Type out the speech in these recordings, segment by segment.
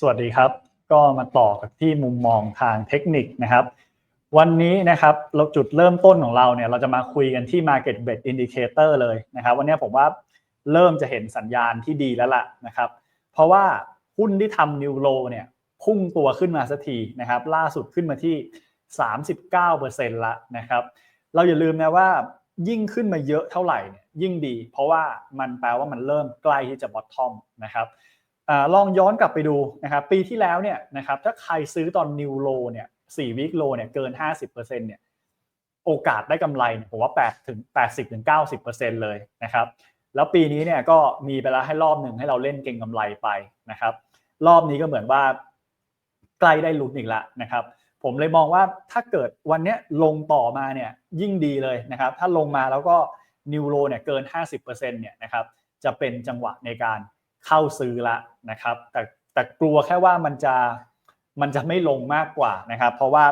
สวัสดีครับ ก็มาต่อกับที่มุมมองทางเทคนิคนะครับ วันนี้นะครับเราจุดเริ่มต้นของเราเนี่ยเราจะมาคุยกันที่ Market b e t Indicator เลยนะครับ วันนี้ผมว่าเริ่มจะเห็นสัญญาณที่ดีแล้วล่ะนะครับ เพราะว่าหุ้นที่ทำนิวโลเนี่ยพุ่งตัวขึ้นมาสักทีนะครับ ล่าสุดขึ้นมาที่ 39%ละนะครับ เราอย่าลืมนะว่ายิ่งขึ้นมาเยอะเท่าไหร่เนี่ยยิ่งดี เพราะว่ามันแปลว่ามันเริ่มใกล้ที่จะบอททอมนะครับ ลองย้อนกลับไปดูนะครับปีที่แล้วเนี่ยนะครับถ้าใครซื้อตอนนิวโลเนี่ยสี่วิกโลเนี่ยเกิน 50%เนี่ยโอกาสได้กำไรเนี่ยผมว่า8ถึง80ถึง90%เลยนะครับแล้วปีนี้เนี่ยก็มีไปแล้วให้รอบหนึ่งให้เราเล่นเก่งกำไรไปนะครับรอบนี้ก็เหมือนว่าใกล้ได้ลุ้นอีกแล้วนะครับผมเลยมองว่าถ้าเกิดวันนี้ลงต่อมาเนี่ยยิ่งดีเลยนะครับถ้าลงมาแล้วก็นิวโรเนี่ยเกิน 50%เนี่ยนะครับจะเป็นจังหวะในการ เข้าซื้อละนะครับ แต่แต่กลัวแค่ว่ามันจะมันจะไม่ลงมากกว่านะครับ เพราะว่า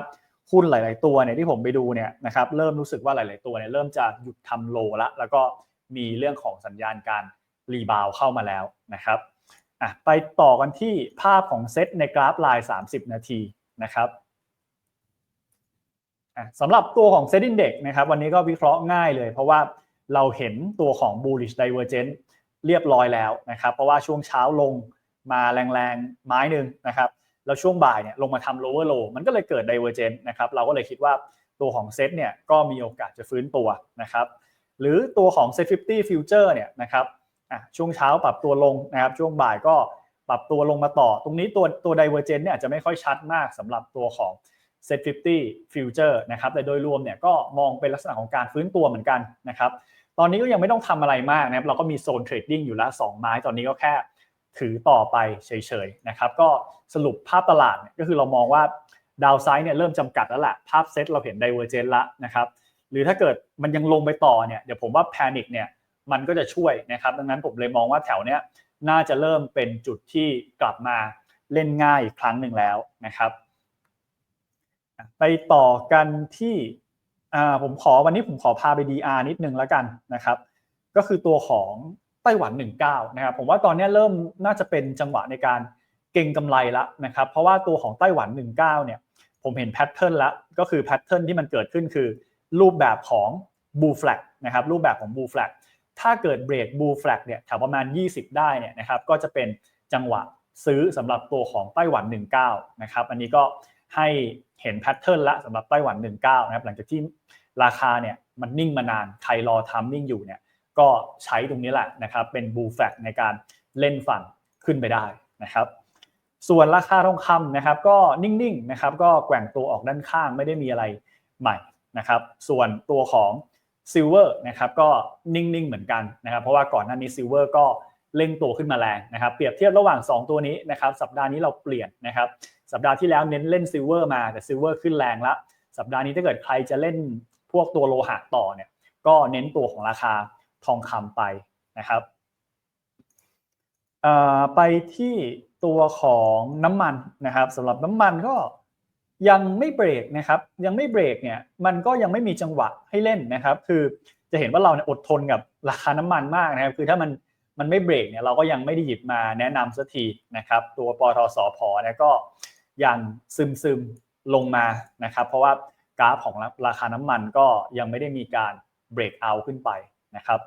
หุ้นหลาย ๆ ตัวเนี่ยที่ผมไปดูเนี่ยนะครับเริ่มรู้สึกว่าหลาย ๆ ตัวเนี่ยเริ่มจะหยุดทำโลละแล้วก็มีเรื่องของสัญญาณการรีบาวเข้ามาแล้วนะครับอะไปต่อกันที่ภาพของเซตในกราฟลาย30 นาทีนะครับสำหรับตัวของ Set Index นะครับวันนี้ก็วิเคราะห์ง่ายเลย เพราะว่าเราเห็นตัวของ bullish divergence เรียบร้อยแล้วนะครับ เพราะว่าช่วงเช้าลงมาแรงๆ ไม้หนึ่งนะครับ แล้วช่วงบ่ายเนี่ยลงมาทำ lower low มันก็เลยเกิด divergence นะครับ เราก็เลยคิดว่าตัวของเซตเนี่ยก็มีโอกาสจะฟื้นตัวนะครับ หรือตัวของ Set 50 future เนี่ยนะครับช่วงเช้าปรับตัวลงนะครับ ช่วงบ่ายก็ปรับตัวลงมาต่อ ตรงนี้ตัวตัว divergence เนี่ยอาจจะไม่ค่อยชัดมากสำหรับตัวของ Set 50 Future นะครับ แต่โดยรวมเนี่ยก็มองเป็นลักษณะของการฟื้นตัวเหมือนกันนะครับ ตอนนี้ก็ยังไม่ต้องทำอะไรมากนะครับเราก็มีโซนเทรดดิ้งอยู่ล้ว2ไม้ตอนนี้ก็แค่ถือต่อไปเฉยๆนะครับก็สรุปภาพตลาดเนี่ยก็คือเรามองว่าดาวไซด์เนี่ยเริ่มจำกัดแล้วแหละภาพเซตเราเห็นไดเวอร์เจนละนะครับหรือถ้าเกิดมันยังลงไปต่อเนี่ยเดี๋ยวผมว่าแพนิคเนี่ยมันก็จะช่วยนะครับดังนั้นผมเลยมองว่าแถวเนี้ยน่าจะเริ่มเป็นจุดที่กลับมาเล่นง่ายอีกครั้งหนึ่งแล้วนะครับ ไปต่อกันที่ ผมขอวันนี้ผมขอพาไป DR นิดนึงแล้วกันนะครับ ก็คือตัวของไต้หวัน 19 นะครับ ผมว่าตอนนี้เริ่มน่าจะเป็นจังหวะในการเก่งกำไรแล้วนะครับ เพราะว่าตัวของไต้หวัน 19 เนี่ย ผมเห็นแพทเทิร์นแล้วก็คือแพทเทิร์นที่มันเกิดขึ้นคือ รูปแบบของบูฟลกนะครับรูปแบบของบูฟลกถ้าเกิดเบรกบูฟลกเนี่ยแถวประมาณ 20 ได้เนี่ยนะครับก็จะเป็นจังหวะซื้อสำหรับตัวของไต้หวัน 19 นะครับ อันนี้ก็ให้ เห็นแพทเทิร์นละสำหรับไต้หวัน 19 นะครับหลังจากที่ราคาเนี่ยมันนิ่งมานานใครรอทัมมิ่งอยู่เนี่ยก็ใช้ตรงนี้แหละนะครับเป็นบูแฟกในการเล่นฝั่งขึ้นไปได้นะครับส่วนราคาทองคำนะครับก็นิ่งๆนะครับก็แกว่งตัวออกด้านข้างไม่ได้มีอะไรใหม่นะครับส่วนตัวของซิลเวอร์นะครับก็นิ่งๆเหมือนกันนะครับเพราะว่าก่อนหน้านี้ซิลเวอร์ก็ เล่งตัวขึ้นมาแรงนะครับ เปรียบเทียบระหว่าง 2 ตัวนี้นะครับ สัปดาห์นี้เราเปลี่ยนนะครับ สัปดาห์ที่แล้วเน้นเล่นซิลเวอร์มาแต่ซิลเวอร์ขึ้นแรงล้วสัปดาห์นี้ถ้าเกิดใครจะเล่นพวกตัวโลหะต่อเนี่ย ก็เน้นตัวของราคาทองคำไปนะครับไปที่ตัวของน้ำมันนะครับสำหรับน้ำมันก็ยังไม่เบรกนะครับ ยังไม่เบรกเนี่ยมันก็ยังไม่มีจังหวะให้เล่นนะครับ คือจะเห็นว่าเราเนี่ยอดทนกับราคาน้ำมันมากนะครับ คือถ้ามัน มันไม่เบรกเนี่ยเราก็ยังไม่ได้หยิบมาแนะนำสักทีนะครับ ตัวปทสพเนี่ยก็ยังซึมซึมลงมานะครับ เพราะว่ากราฟของราคาน้ำมันก็ยังไม่ได้มีการเบรกเอาขึ้นไปนะครับ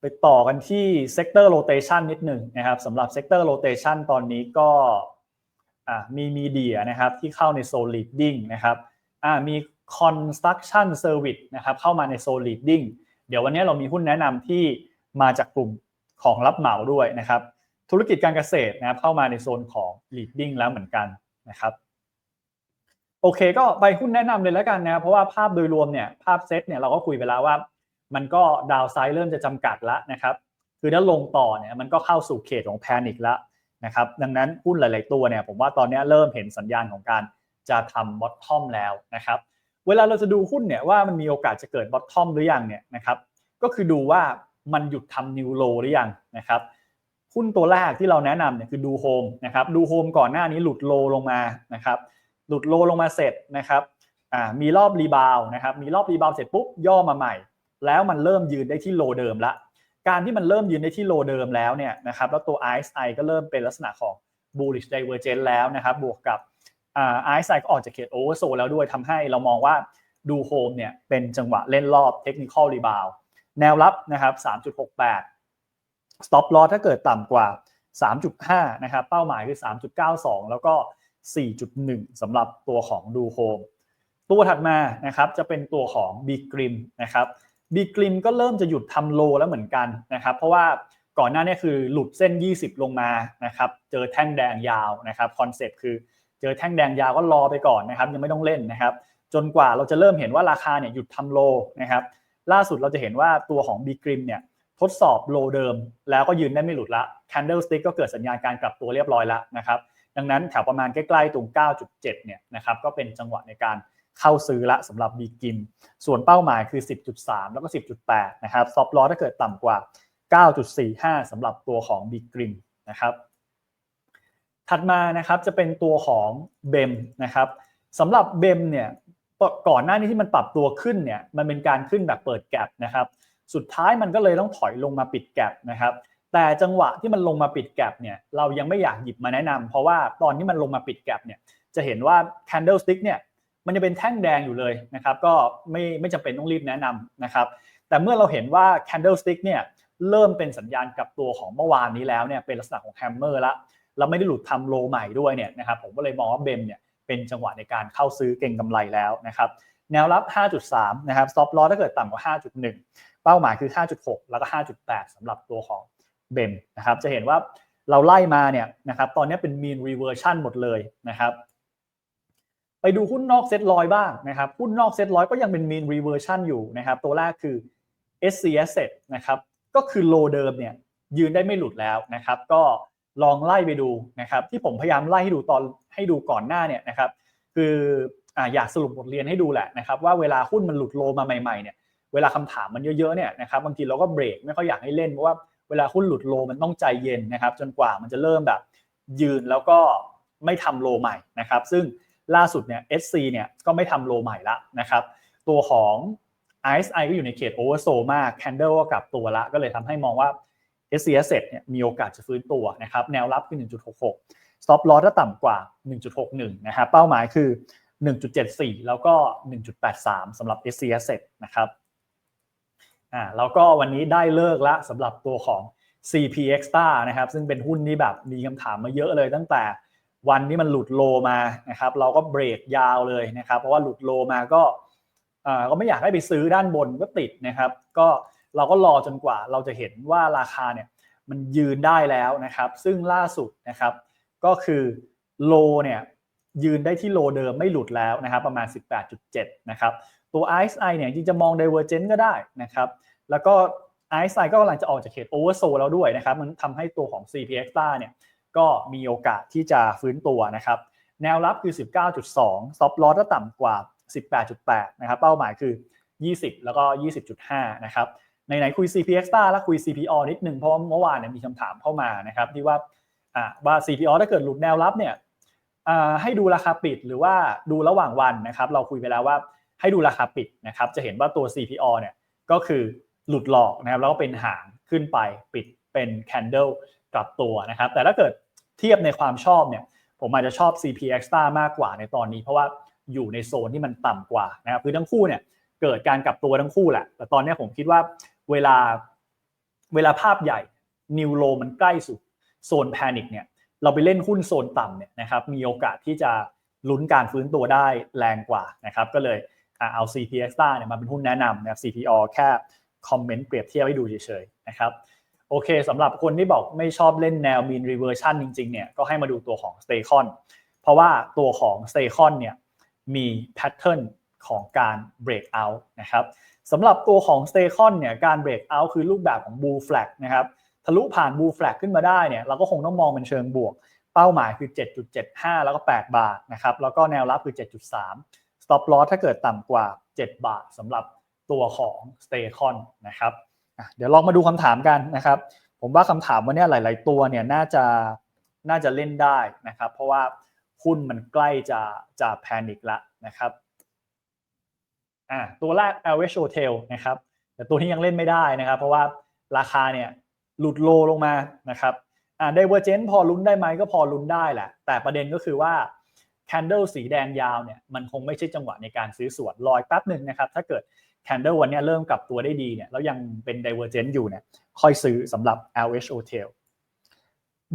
ไปต่อกันที่เซกเตอร์โรเตชันนิดหนึ่งนะครับสำหรับเซกเตอร์โรเตชันตอนนี้ก็มีมีเดียนะครับที่เข้าในโซลิดดิ้งนะครับมี construction service นะครับเข้ามาในโซลิดดิ้ง เดี๋ยววันนี้เรามีหุ้นแนะนำที่มาจากกลุ่มของรับเหมาด้วยนะครับ ธุรกิจการเกษตรนะครับเข้ามาในโซนของ leading แล้วเหมือนกันนะครับโอเค ก็ไปหุ้นแนะนำเลยแล้วกันนะครับเพราะว่าภาพโดยรวมเนี่ยภาพเซตเนี่ยเราก็คุยไปแล้วว่า มันก็ดาวไซด์เริ่มจะจำกัดแล้วนะครับคือถ้าลงต่อเนี่ยมันก็เข้าสู่เขตของแพนิคแล้วนะครับดังนั้นหุ้นหลาย ๆ ตัวเนี่ยผมว่าตอนนี้เริ่มเห็นสัญญาณของการจะทำบอททอมแล้วนะครับ เวลาเราจะดูหุ้นเนี่ยว่ามันมีโอกาสจะเกิดบอททอมหรือยังเนี่ยนะครับก็คือดูว่ามันหยุดทำนิวโลหรือยังนะครับหุ้นตัวแรกที่เราแนะนำเนี่ยคือดูโฮมนะครับดูโฮมก่อนหน้านี้หลุดโลลงมานะครับหลุดโลลงมาเสร็จนะครับมีรอบรีบาวนะครับมีรอบรีบาวเสร็จปุ๊บย่อมาใหม่ แล้วมันเริ่มยืนได้ที่โลเดิมละการที่มันเริ่มยืนในที่โลเดิมแล้วเนี่ยนะครับแล้วตัว RSI ก็เริ่มเป็นลักษณะของ bullish divergence แล้วนะครับบวกกับ RSI ก็ออกจากเขต oversold แล้วด้วยทำให้เรามองว่าดูโฮมเนี่ยเป็นจังหวะเล่นรอบ technical rebound แนวรับนะครับ 3.68 stop loss ถ้าเกิดต่ำกว่า 3.5 นะครับ เป้าหมายคือ 3.92 แล้วก็ 4.1สำหรับตัวของดูโฮมตัวถัดมานะครับจะเป็นตัวของ b ีกริมนะครับ b ีกริมก็เริ่มจะหยุดทำโลแล้วเหมือนกันนะครับ เพราะว่าก่อนหน้านี้คือหลุดเส้น 20 ลงมานะครับ เจอแท่งแดงยาวนะครับคอนเซปต์คือ เจอแท่งแดงยาวก็รอไปก่อนนะครับยังไม่ต้องเล่นนะครับ จนกว่าเราจะเริ่มเห็นว่าราคาเนี่ยหยุดทำโลนะครับ ล่าสุดเราจะเห็นว่าตัวของ b ีกริมเนี่ยทดสอบโลเดิม แล้วก็ยืนได้ไม่หลุดละ Candlestick ก็เกิดสัญญาณการกลับตัวเรียบร้อยแล้วนะครับดังนั้นแถวประมาณใกล้ๆตรง 9.7 เนี่ยนะครับก็เป็นจังหวะในการเข้าซื้อละสำหรับบีกิม ส่วนเป้าหมายคือ 10.3 แล้วก็ 10.8 นะครับ ซอฟลอถ้าเกิดต่ำกว่า 9.45 สำหรับตัวของบีกริมนะครับ ถัดมานะครับจะเป็นตัวของเบมนะครับสำหรับเบมเนี่ยก่อนหน้านี้ที่มันปรับตัวขึ้นเนี่ยมันเป็นการขึ้นแบบเปิดแกลบนะครับสุดท้ายมันก็เลยต้องถอยลงมาปิดแกลบนะครับแต่จังหวะที่มันลงมาปิดแกลบเนี่ยเรายังไม่อยากหยิบมาแนะนำเพราะว่าตอนที่มันลงมาปิดแกลบเนี่ยจะเห็นว่า candlestick เนี่ยมันจะเป็นแท่งแดงอยู่เลยนะครับก็ไม่ไม่จำเป็นต้องรีบแนะนำนะครับแต่เมื่อเราเห็นว่า candlestick เนี่ยเริ่มเป็นสัญญาณกับตัวของเมื่อวานนี้แล้วเนี่ยเป็นลักษณะของแฮมเมอร์ละ เราไม่ได้หลุดทำโลใหม่ด้วยเนี่ยนะครับผมก็เลยมองว่าเบมเนี่ยเป็นจังหวะในการเข้าซื้อเก่งกำไรแล้วนะครับแนวรับ 5.3 นะครับ stop loss ถ้าเกิดต่ำกว่า 5.1 เป้าหมายคือ 5.6 แล้วก็ 5.8สำหรับตัวของเบมนะครับจะเห็นว่าเราไล่มาเนี่ยนะครับตอนนี้เป็น mean reversion หมดเลยนะครับไปดูหุ้นนอกเซ็ตร้อยบ้างนะครับหุ้นนอกเซ็ตร้อยก็ยังเป็น mean reversion อยู่นะครับตัวแรกคือ SC Asset นะครับก็คือโลเดิมเนี่ยยืนได้ไม่หลุดแล้วนะครับก็ ลองไล่ไปดูนะครับ ที่ผมพยายามไล่ให้ดูตอนให้ดูก่อนหน้าเนี่ยนะครับ คืออยากสรุปบทเรียนให้ดูแหละนะครับ ว่าเวลาหุ้นมันหลุดโลมาใหม่ๆเนี่ยเวลาคำถามมันเยอะๆเนี่ยนะครับบางทีเราก็เบรกไม่ค่อยอยากให้เล่นเพราะว่าเวลาหุ้นหลุดโลมันต้องใจเย็นนะครับ จนกว่ามันจะเริ่มแบบยืนแล้วก็ไม่ทำโลใหม่นะครับ ซึ่งล่าสุดเนี่ย SC เนี่ยก็ไม่ทำโลใหม่ละนะครับ ตัวของ RSI ก็อยู่ในเขตโอเวอร์โซมาก Candle ก็กลับตัวละ ก็เลยทำให้มองว่า SC Asset เนี่ยมีโอกาสจะฟื้นตัวนะครับแนวรับคือ 1.66 stop loss ถ้าต่ำกว่า 1.61 นะครับเป้าหมายคือ 1.74 แล้วก็ 1.83สำหรับ SC Asset นะครับอ่าแล้วก็วันนี้ได้เลิกละสำหรับตัวของ CP Extra นะครับซึ่งเป็นหุ้นนี้แบบมีคำถามมาเยอะเลยตั้งแต่วันที่มันหลุดโลมานะครับเราก็เบรกยาวเลยนะครับ เพราะว่าหลุดโลมาก็อ่าก็ไม่อยากให้ไปซื้อด้านบนก็ติดนะครับ ก็ เราก็รอจนกว่าเราจะเห็นว่าราคาเนี่ยมันยืนได้แล้วนะครับ ซึ่งล่าสุดนะครับ ก็คือโลเนี่ยยืนได้ที่โลเดิมไม่หลุดแล้วนะครับ ประมาณ 18.7 นะครับ ตัว RSI เนี่ยจริงจะมอง Divergent ก็ได้นะครับ แล้วก็ RSI ก็กำลังจะออกจากเขต Oversold แล้วด้วยนะครับ มันทำให้ตัวของ CPX เนี่ยก็มีโอกาสที่จะฟื้นตัวนะครับ แนวรับคือ 19.2 stop loss ถ้าต่ำกว่า 18.8 นะครับ เป้าหมายคือ 20 แล้วก็ 20.5 นะครับ ในไหนคุย CPX แล้วคุย CPO นิดหนึ่งเพราะว่าเมื่อวานเนี่ยมีคำถามเข้ามานะครับที่ว่าว่า CPO ถ้าเกิดหลุดแนวรับเนี่ยให้ดูราคาปิดหรือว่าดูระหว่างวันนะครับเราคุยไปแล้วว่าให้ดูราคาปิดนะครับจะเห็นว่าตัว CPO เนี่ยก็คือหลุดหลอกนะครับแล้วก็เป็นหางขึ้นไปปิดเป็นแคนเดลกลับตัวนะครับแต่ถ้าเกิดเทียบในความชอบเนี่ยผมอาจจะชอบ CPX มากกว่าในตอนนี้ เพราะว่าอยู่ในโซนที่มันต่ำกว่านะครับคือทั้งคู่เนี่ยเกิดการกลับตัวทั้งคู่แหละแต่ตอนนี้ผมคิดว่า เวลาเวลาภาพใหญ่นิวโลมันใกล้สุดโซนแพนิคเนี่ยเราไปเล่นหุ้นโซนต่ำเนี่ยนะครับมีโอกาสที่จะลุ้นการฟื้นตัวได้แรงกว่านะครับก็เลยเอา CPX เนี่ยมาเป็นหุ้นแนะนำนะครับ CPO แค่คอมเมนต์เปรียบเทียบให้ดูเฉยๆนะครับโอเคสำหรับคนที่บอกไม่ชอบเล่นแนว mean reversion จริงๆเนี่ยก็ให้มาดูตัวของ s t a y c o n เพราะว่าตัวของ s t a y c o n เนี่ยมีแพทเทิร์นของการ break out นะครับ สำหรับตัวของ s t a c o n เนี่ยการ break out คือรูปแบบของ bull flag นะครับทะลุผ่าน bull flag ขึ้นมาได้เนี่ยเราก็คงต้องมองเป็นเชิงบวก เป้าหมายคือ 7.75 แล้วก็ 8 บาทนะครับแล้วก็แนวรับคือ 7.3 stop loss ถ้าเกิดต่ำกว่า 7 บาทสำหรับตัวของ s t a c o n นะครับเดี๋ยวลองมาดูคำถามกันนะครับ ผมว่าคำถามวันนี้หลาย ๆ ตัวเนี่ยน่าจะน่าจะเล่นได้นะครับ เพราะว่าหุ้นมันใกล้จะจะแพนิคละนะครับ อ่าตัวแรก a l v e s Hotel นะครับแต่ตัวนี้ยังเล่นไม่ได้นะครับ เพราะว่าราคาเนี่ยหลุดโลลงมานะครับอ่า divergent พอลุ้นได้ไหมก็พอลุ้นได้แหละ แต่ประเด็นก็คือว่า candle สีแดงยาวเนี่ยมันคงไม่ใช่จังหวะในการซื้อสวนรอยแป๊บหนึ่งนะครับ ถ้าเกิด candle วันนี้เริ่มกลับตัวได้ดีเนี่ยแล้วยังเป็น divergent อยู่เนี่ยค่อยซื้อสำหรับ LH Hotel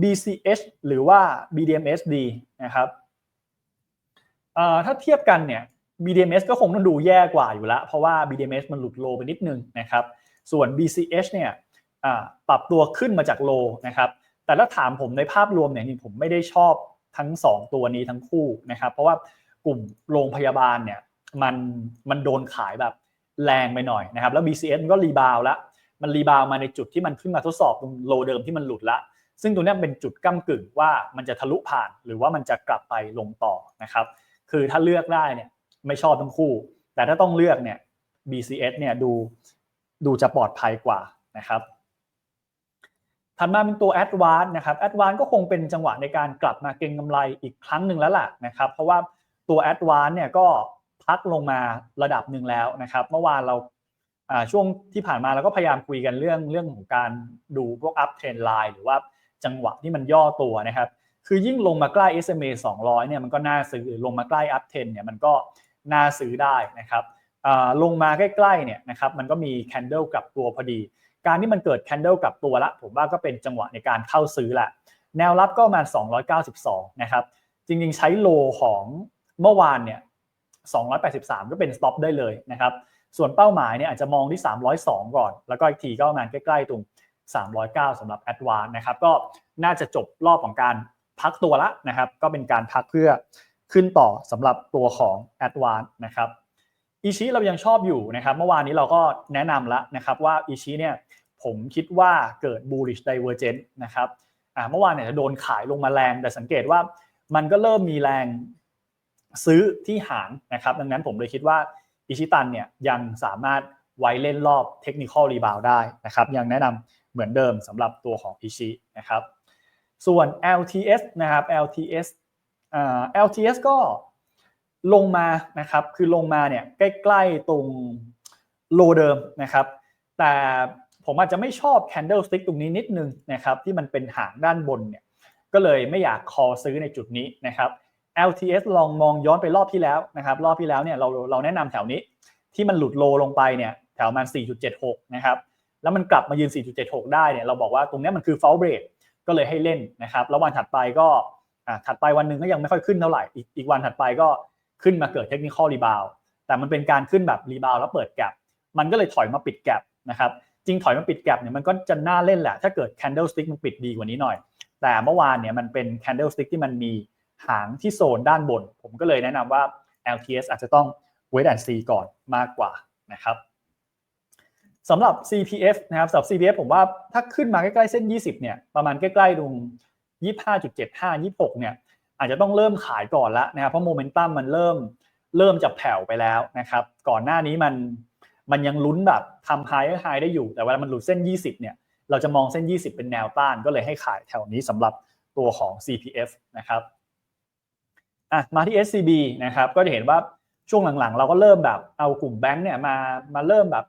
BCH หรือว่า BDMSD นะครับถ้าเทียบกันเนี่ย BDMs ก็คงต้องดูแย่กว่าอยู่แล้ว เพราะว่า BDMs มันหลุดโลไปนิดนึงนะครับส่วน BCH เนี่ยปรับตัวขึ้นมาจากโลนะครับแต่ถ้าถามผมในภาพรวมเนี่ยผมไม่ได้ชอบทั้ง 2 ตัวนี้ทั้งคู่นะครับเพราะว่ากลุ่มโรงพยาบาลเนี่ยมันมันโดนขายแบบแรงไปหน่อยนะครับแล้ว BCS มันก็รีบาวแล้วมันรีบาวมาในจุดที่มันขึ้นมาทดสอบตรงโลเดิมที่มันหลุดละ ซึ่งตรงนี้เป็นจุดก้ากึ่งว่ามันจะทะลุผ่าน หรือว่ามันจะกลับไปลงต่อนะครับ คือถ้าเลือกได้เนี่ย ไม่ชอบทั้งคู่ แต่ถ้าต้องเลือกเนี่ย BCS เนี่ยดูดูจะปลอดภัยกว่านะครับถัดมาเป็นตัว Advance นะครับ Advance ก็คงเป็นจังหวะในการกลับมาเก็งกำไรอีกครั้งหนึ่งแล้วล่ะนะครับ เพราะว่าตัว Advance เนี่ยก็พักลงมาระดับหนึ่งแล้วนะครับ เมื่อวานเราช่วงที่ผ่านมาเราก็พยายามคุยกันเรื่องเรื่องของการดูพวก up trend line หรือว่าจังหวะที่มันย่อตัวนะครับ คือยิ่งลงมาใกล้ SMA 200 เนี่ยมันก็น่าซื้อลงมาใกล้ up trend เนี่ยมันก็ น่าซื้อได้นะครับลงมาใกล้ๆเนี่ยนะครับมันก็มี candle กลับตัวพอดี การที่มันเกิด candle กลับตัวละ ผมว่าก็เป็นจังหวะในการเข้าซื้อแหละแนวรับก็มา292 นะครับ จริงๆ ใช้โลของเมื่อวานเนี่ย 283 ก็เป็น stop ได้เลยนะครับ ส่วนเป้าหมายเนี่ยอาจจะมองที่ 302 ก่อน แล้วก็อีกทีก็ประมาณใกล้ๆตรง 309สำหรับ Advance นะครับ ก็น่าจะจบรอบของการพักตัวละนะครับ ก็เป็นการพักเพื่อ ขึ้นต่อสำหรับตัวของ Advance นะครับอีชิเรายังชอบอยู่นะครับ เมื่อวานนี้เราก็แนะนำแล้วนะครับว่าอีชิเนี่ยผมคิดว่าเกิด bullish divergence นะครับอ่าเมื่อวานเนี่ยจะโดนขายลงมาแรง แต่สังเกตว่ามันก็เริ่มมีแรงซื้อที่หางนะครับ ดังนั้นผมเลยคิดว่าอิชิตันเนี่ยยังสามารถไว้เล่นรอบเทคนิคอลรีบาวได้นะครับ ยังแนะนำเหมือนเดิมสำหรับตัวของอิชินะครับ ส่วน LTS นะครับ LTS LTS ก็ลงมานะครับคือลงมาเนี่ยใกล้ๆตรงโลเดิมนะครับ แต่ผมอาจจะไม่ชอบ candle stick ตรงนี้นิดนึงนะครับที่มันเป็นหางด้านบนเนี่ยก็เลยไม่อยากคอซื้อในจุดนี้นะครับ LTS ลองมองย้อนไปรอบที่แล้วนะครับรอบที่แล้วเนี่ยเราเราแนะนำแถวนี้ที่มันหลุดโลลงไปเนี่ยแถวมัน 4.76 นะครับแล้วมันกลับมายืน 4.76 ได้เนี่ยเราบอกว่าตรงนี้มันคือ fall break ก็เลยให้เล่นนะครับแล้ววันถัดไปก็ ถัดไปวันหนึ่งก็ยังไม่ค่อยขึ้นเท่าไหร่อีกอีกวันถัดไปก็ขึ้นมาเกิดเทคนิคอลรีบาวแต่มันเป็นการขึ้นแบบรีบาวแล้วเปิดแกลบมันก็เลยถอยมาปิดแกลบนะครับจริงถอยมาปิดแกลบเนี่ยมันก็จะน่าเล่นแหละ ถ้าเกิด candle stick มันปิดดีกว่านี้หน่อย แต่เมื่อวานเนี่ยมันเป็น candle stick ที่มันมีหางที่โซนด้านบน ผมก็เลยแนะนำว่า LTS อาจจะต้อง wait and see ก่อนมากกว่านะครับสำหรับ CPF นะครับสำหรับ CPF ผมว่าถ้าขึ้นมาใกล้ๆเส้น 20เนี่ยประมาณใกล้ๆตรง 25.75 26เนี่ยอาจจะต้องเริ่มขายก่อนล้วนะครับเพราะโมเมนตัมมันเริ่มเริ่มจะแผ่วไปแล้วนะครับก่อนหน้านี้มันมันยังลุ้นแบบทำไฮไฮได้อยู่ แต่เวลามันหลุดเส้น 20เนี่ยเราจะมองเส้น 20 เป็นแนวต้านก็เลยให้ขายแถวนี้สำหรับตัวของ CPF นะครับอะมาที่ SCB นะครับก็จะเห็นว่าช่วงหลังๆ เราก็เริ่มแบบเอากลุ่มแบงค์เนี่ยมามาเริ่มแบบ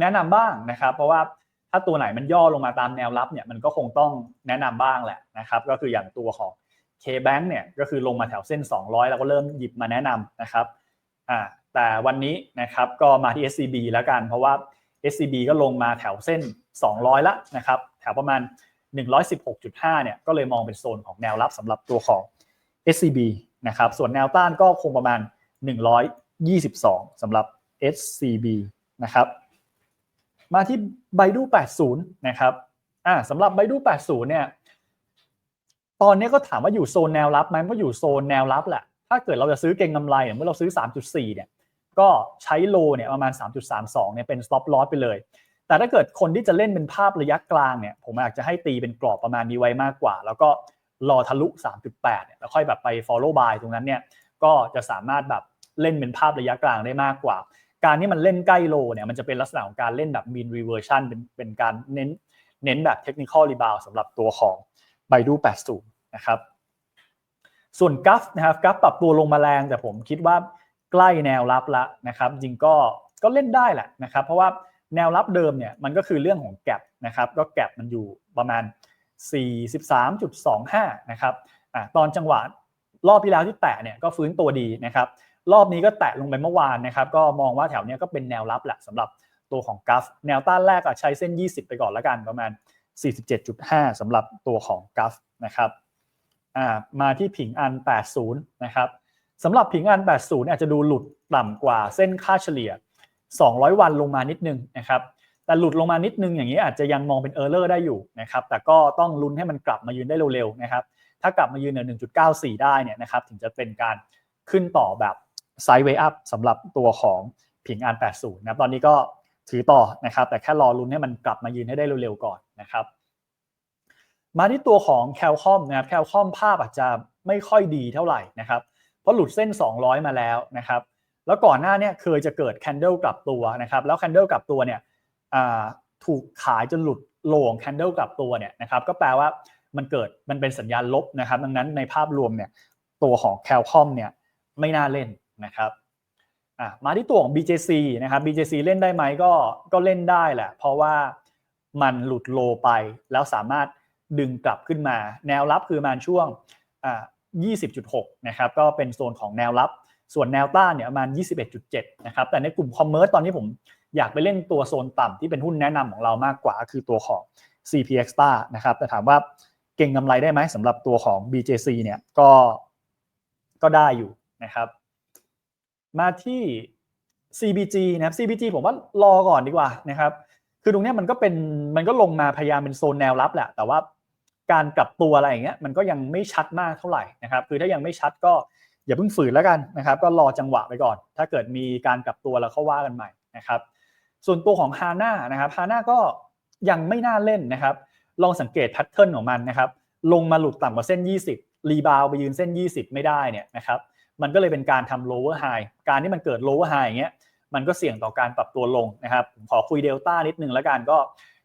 แนะนำบ้างนะครับ เพราะว่า ถ้าตัวไหนมันย่อลงมาตามแนวรับเนี่ยมันก็คงต้องแนะนำบ้างแหละนะครับก็คืออย่างตัวของ K-Bank เนี่ยก็คือลงมาแถวเส้น 200 แล้วก็เริ่มหยิบมาแนะนำนะครับอ่าแต่วันนี้นะครับก็มาที่ SCB แล้วกัน เพราะว่า SCB ก็ลงมาแถวเส้น 200 ละนะครับแถวประมาณ 116.5 เนี่ยก็เลยมองเป็นโซนของแนวรับสำหรับตัวของ SCB นะครับส่วนแนวต้านก็คงประมาณ 122สำหรับ SCB นะครับ มาที่ไบดู80 นะครับอ่าสำหรับไบดู80 เนี่ย ตอนนี้ก็ถามว่าอยู่โซนแนวรับไหมก็อยู่โซนแนวรับแหละ ถ้าเกิดเราจะซื้อเก็งกำไรเมื่อเราซื้อ 3.4 เนี่ย ก็ใช้โลเนี่ยประมาณ 3.32 เนี่ยเป็น stop loss ไปเลย แต่ถ้าเกิดคนที่จะเล่นเป็นภาพระยะกลางเนี่ย ผมอยากจะให้ตีเป็นกรอบประมาณนี้ไว้มากกว่า แล้วก็รอทะลุ 3.8 เนี่ย แล้วค่อยแบบไป follow buy ตรงนั้นเนี่ย ก็จะสามารถแบบเล่นเป็นภาพระยะกลางได้มากกว่า การที่มันเล่นใกล้โลเนี่ยมันจะเป็นลักษณะของการเล่นแบบ mean reversion เป็นเป็นการเน้นเน้นแบบ technical rebound สำหรับตัวของ Baidu 80นะครับส่วนกัฟนะครับกัฟปรับตัวลงมาแรงแต่ผมคิดว่าใกล้แนวรับละนะครับจริงก็ก็เล่นได้แหละนะครับ เพราะว่าแนวรับเดิมเนี่ยมันก็คือเรื่องของแกลบนะครับก็แก็บมันอยู่ประมาณ 43.25 นะครับอะตอนจังหวะรอบที่แล้วที่แตะเนี่ยก็ฟื้นตัวดีนะครับ รอบนี้ก็แตะลงไปเมื่อวานนะครับ ก็มองว่าแถวเนี้ยก็เป็นแนวรับแหละสำหรับตัวของกัฟแนวต้านแรกอะใช้เส้น 20 ไปก่อนแล้วกันประมาณ 47.5สำหรับตัวของกัฟนะครับอ่ามาที่ผิงอัน 80 นะครับสำหรับผิงอัน 80เนี่ยอาจจะดูหลุดต่ำกว่าเส้นค่าเฉลี่ย 200 วันลงมานิดนึงนะครับแต่หลุดลงมานิดนึงอย่างนี้อาจจะยังมองเป็นเออร์เลอร์ได้อยู่นะครับแต่ก็ต้องลุ้นให้มันกลับมายืนได้เร็วๆนะครับถ้ากลับมายืนเหนือ 1.94 ได้เนี่ยนะครับถึงจะเป็นการขึ้นต่อแบบ ไซด์เวย์อัพสำหรับตัวของผิงอัน 80 นะครับตอนนี้ก็ถือต่อนะครับ แต่แค่รอลุ้นให้มันกลับมายืนให้ได้เร็วๆก่อนนะครับ มาที่ตัวของแคลคอมนะครับแคลคอมภาพอาจจะไม่ค่อยดีเท่าไหร่นะครับ เพราะหลุดเส้น 200 มาแล้วนะครับ แล้วก่อนหน้าเนี่ยเคยจะเกิดแคนเดิลกลับตัวนะครับ แล้วแคนเดิลกลับตัวเนี่ยถูกขายจนหลุดโลงแคนเดิลกลับตัวเนี่ยนะครับก็แปลว่ามันเกิดมันเป็นสัญญาณลบนะครับ ดังนั้นในภาพรวมเนี่ยตัวของแคลคอมเนี่ยไม่น่าเล่น นะครับมาที่ตัวของ BJC นะครับ BJC เล่นได้ไหมก็ก็เล่นได้แหละ เพราะว่ามันหลุดโลไป แล้วสามารถดึงกลับขึ้นมา แนวรับคือมาช่วง 20.6 นะครับ ก็เป็นโซนของแนวรับ ส่วนแนวต้านเนี่ยประมาณ 21.7 นะครับ แต่ในกลุ่มคอมเมอร์สตอนนี้ผมอยากไปเล่นตัวโซนต่ำที่เป็นหุ้นแนะนำของเรามากกว่า คือตัวของ CPX Star นะครับ แต่ถามว่าเก่งกำไรได้ไหมสำหรับตัวของ BJC เนี่ยก็ก็ได้อยู่นะครับ มาที่ CBG นะครับ CBG ผมว่ารอก่อนดีกว่านะครับ คือตรงนี้มันก็เป็นมันก็ลงมาพยายามเป็นโซนแนวรับแหละ แต่ว่าการกลับตัวอะไรอย่างเงี้ยมันก็ยังไม่ชัดมากเท่าไหร่นะครับคือถ้ายังไม่ชัดก็อย่าเพิ่งฝืนแล้วกันนะครับ ก็รอจังหวะไปก่อน ถ้าเกิดมีการกลับตัวแล้วเขาว่ากันใหม่นะครับ ส่วนตัวของฮาน่านะครับฮาน่าก็ยังไม่น่าเล่นนะครับ ลองสังเกตแพทเทิร์นของมันนะครับ ลงมาหลุดต่ำกว่าเส้น 20 รีบาวไปยืนเส้น 20 ไม่ได้เนี่ยนะครับ มันก็เลยเป็นการทำ lower high การที่มันเกิด lower high อย่างเงี้ยมันก็เสี่ยงต่อการปรับตัวลงนะครับผมขอคุยเดลต้านิดนึงแล้วกันก็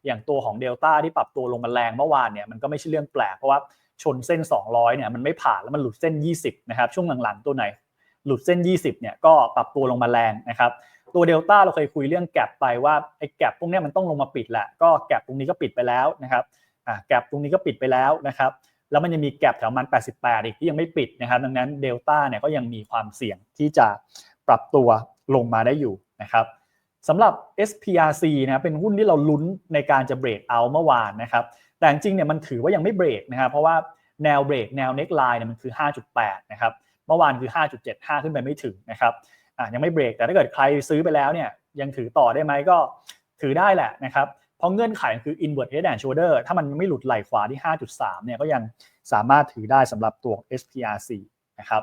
อย่างตัวของเดลต้าที่ปรับตัวลงมาแรงเมื่อวานเนี่ยมันก็ไม่ใช่เรื่องแปลกเพราะว่าชนเส้น 200เนี่ยมันไม่ผ่านแล้วมันหลุดเส้น 20นะครับช่วงหลังๆตัวไหนหลุดเส้น 20เนี่ยก็ปรับตัวลงมาแรงนะครับตัวเดลต้าเราเคยคุยเรื่องแกลบไปว่าไอ้แกลบพวกนี้มันต้องลงมาปิดแหละก็แกลบตรงนี้ก็ปิดไปแล้วนะครับอ่าแกลบตรงนี้ก็ปิดไปแล้วนะครับ แล้วมันยังมีแกลบแถวมัน 88 อีกที่ยังไม่ปิดนะครับ ดังนั้นเดลต้าเนี่ยก็ยังมีความเสี่ยงที่จะปรับตัวลงมาได้อยู่นะครับสำหรับ SPRC นะเป็นหุ้นที่เราลุ้นในการจะเบรกเอาเมื่อวานนะครับ แต่จริงเนี่ยมันถือว่ายังไม่เบรกนะครับ เพราะว่าแนวเบรกแนวเน็กไลน์เนี่ยมันคือ 5.8 นะครับ เมื่อวานคือ 5.75 ขึ้นไปไม่ถึงนะครับอะยังไม่เบรก แต่ถ้าเกิดใครซื้อไปแล้วเนี่ยยังถือต่อได้ไหมก็ถือได้แหละนะครับ เพราะเงื่อนไขคือ inward head and shoulder ถ้ามันไม่หลุดไหล่ขวาที่ 5.3 เนี่ยก็ยังสามารถถือได้สำหรับตัว SPRC นะครับ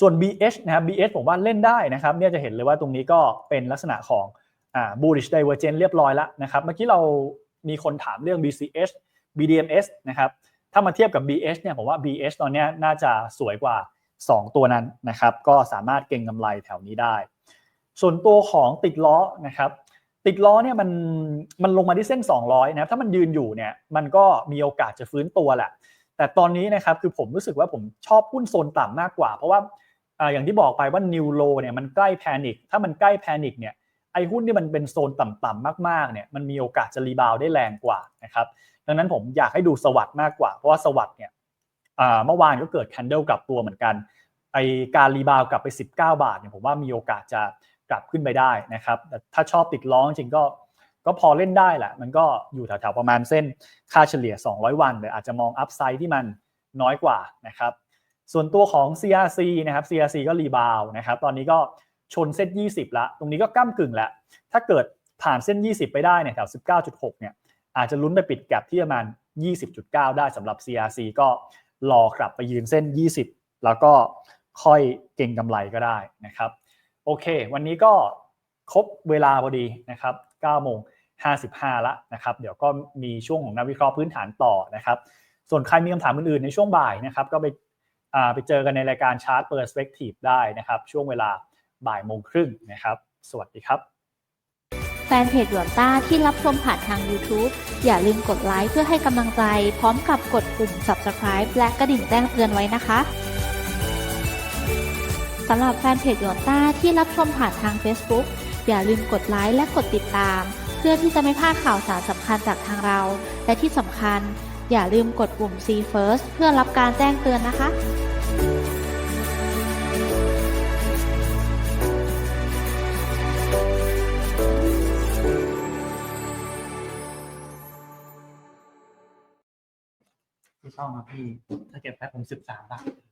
ส่วน BH นะครับ BH ผมว่าเล่นได้นะครับ เนี่ยจะเห็นเลยว่าตรงนี้ก็เป็นลักษณะของอ่า bullish divergence เรียบร้อยแล้วนะครับ เมื่อกี้เรามีคนถามเรื่อง BCH BDMs นะครับถ้ามาเทียบกับ BH เนี่ยผมว่า BH ตอนนี้น่าจะสวยกว่า 2 ตัวนั้นนะครับ ก็สามารถเก็งกำไรแถวนี้ได้ ส่วนตัวของติดล้อนะครับ ติดล้อเนี่ยมันมันลงมาที่เส้น 200 นะครับถ้ามันยืนอยู่เนี่ยมันก็มีโอกาสจะฟื้นตัวแหละ แต่ตอนนี้นะครับคือผมรู้สึกว่าผมชอบหุ้นโซนต่ำมากกว่า เพราะว่าอย่างที่บอกไปว่านิวโลเนี่ยมันใกล้แพนิคถ้ามันใกล้แพนิคเนี่ยไอหุ้นที่มันเป็นโซนต่ำๆมากๆเนี่ยมันมีโอกาสจะรีบาวได้แรงกว่านะครับดังนั้นผมอยากให้ดูสวัสด์มากกว่า เพราะว่าสวัสด์เนี่ยเมื่อวานก็เกิดแคนเดิลกลับตัวเหมือนกันไอการรีบาวกลับไป 19 บาทเนี่ยผมว่ามีโอกาสจะ กลับขึ้นไปได้นะครับแต่ถ้าชอบติดล้อจริงก็ก็พอเล่นได้แหละ มันก็อยู่แถวๆประมาณเส้นค่าเฉลี่ย 200 วันแต่อาจจะมองอัพไซด์ที่มันน้อยกว่านะครับส่วนตัวของ CRC นะครับ CRC ก็รีบาวนะครับตอนนี้ก็ชนเส้น 20 ละ ตรงนี้ก็ก้ากึ่งล้วถ้าเกิดผ่านเส้น 20 ไปได้เนี่ยแถว 19.6 เนี่ยอาจจะลุ้นไปปิดแกลบที่ประมาณ 20.9 ได้สำหรับ CRC ก็รอกลับไปยืนเส้น 20 แล้วก็ค่อยเก่งกำไรก็ได้นะครับ โอเค วันนี้ก็ครบเวลาพอดีนะครับ9โมง55ละนะครับ เดี๋ยวก็มีช่วงของนักวิเคราะห์พื้นฐานต่อนะครับ ส่วนใครมีคำถามอื่นๆในช่วงบ่ายนะครับ ก็ไปไปเจอกันในรายการชาร์ตเปอร์สเปกทีฟได้นะครับ ช่วงเวลาบ่ายโมงครึ่งนะครับ สวัสดีครับแฟนเพจหยวนต้าที่รับชมผ่านทาง YouTube อย่าลืมกดไลค์เพื่อให้กำลังใจ พร้อมกับกดปุ่ม Subscribe และกระดิ่งแจ้งเตือนไว้นะคะ สำหรับแฟนเพจหยวนต้าที่รับชมผ่านทาง Facebook อย่าลืมกดไลค์และกดติดตาม เพื่อที่จะไม่พลาดข่าวสารสำคัญจากทางเรา และที่สำคัญ อย่าลืมกดปุ่ม See First เพื่อรับการแจ้งเตือนนะคะไม่ต้องครับพี่ ถ้าเก็บแป๊บผมสิบสามบาท